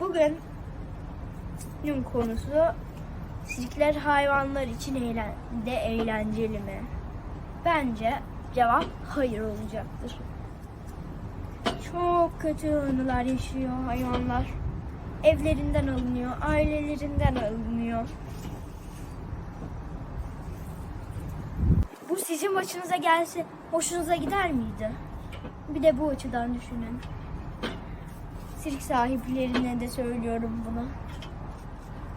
Bugün günün konusu sirkler hayvanlar için eğlen de eğlenceli mi? Bence cevap hayır olacaktır. Çok kötü anılar yaşıyor hayvanlar. Evlerinden alınıyor, ailelerinden alınıyor. Bu sizin başınıza gelse hoşunuza gider miydi? Bir de bu açıdan düşünün. Sirk sahiplerine de söylüyorum bunu.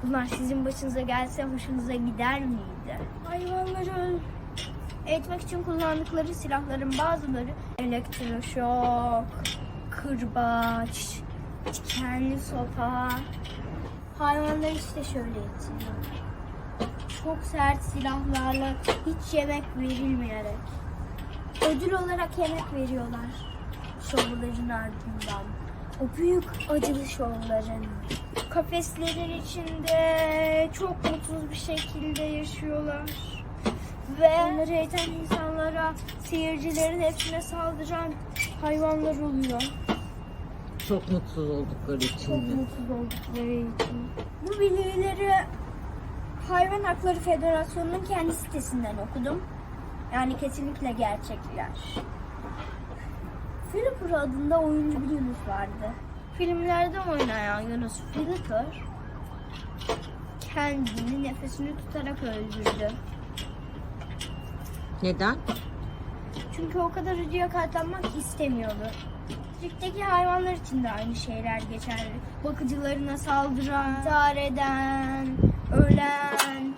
Bunlar sizin başınıza gelse hoşunuza gider miydi? Hayvanları eğitmek için kullandıkları silahların bazıları elektroşok, kırbaç, dikenli sopa. Hayvanlar işte şöyle eğitiliyor. Çok sert silahlarla hiç yemek verilmeyerek. Ödül olarak yemek veriyorlar şovların ardından. O büyük acılı şovların. Kafeslerin içinde çok mutsuz bir şekilde yaşıyorlar. Ve onları eğiten insanlara, seyircilerin hepsine saldıran hayvanlar oluyor. Çok mutsuz oldukları için Çok mi? mutsuz oldukları için. Bu bilgileri Hayvan Hakları Federasyonu'nun kendi sitesinden okudum. Yani kesinlikle gerçekler. Flipper adında oyuncu bir Yunus vardı. Filmlerde oynayan Yunus Flipper kendini nefesini tutarak öldürdü. Neden? Çünkü o kadar acıya katlanmak istemiyordu. Sirkteki hayvanlar için de aynı şeyler geçerli. Bakıcılarına saldıran, intihar eden, ölen,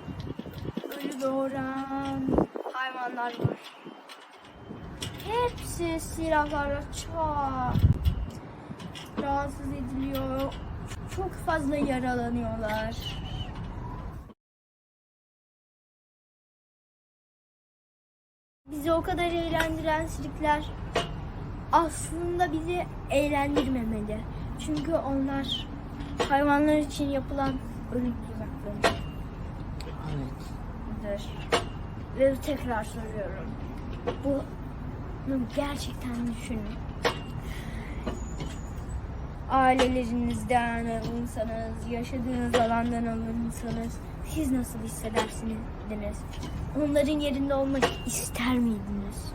ölü doğuran hayvanlar var. Hepsi silahlarla çok rahatsız ediliyor. Çok fazla yaralanıyorlar. Bizi o kadar eğlendiren sirkler aslında bizi eğlendirmemeli. Çünkü onlar hayvanlar için yapılan ölüm tuzaklarıdır. Evet. Ve tekrar soruyorum. Bunu gerçekten düşünün. Ailelerinizden alınsanız, yaşadığınız alandan alınsanız siz nasıl hissedersiniz? Onların yerinde olmak ister miydiniz?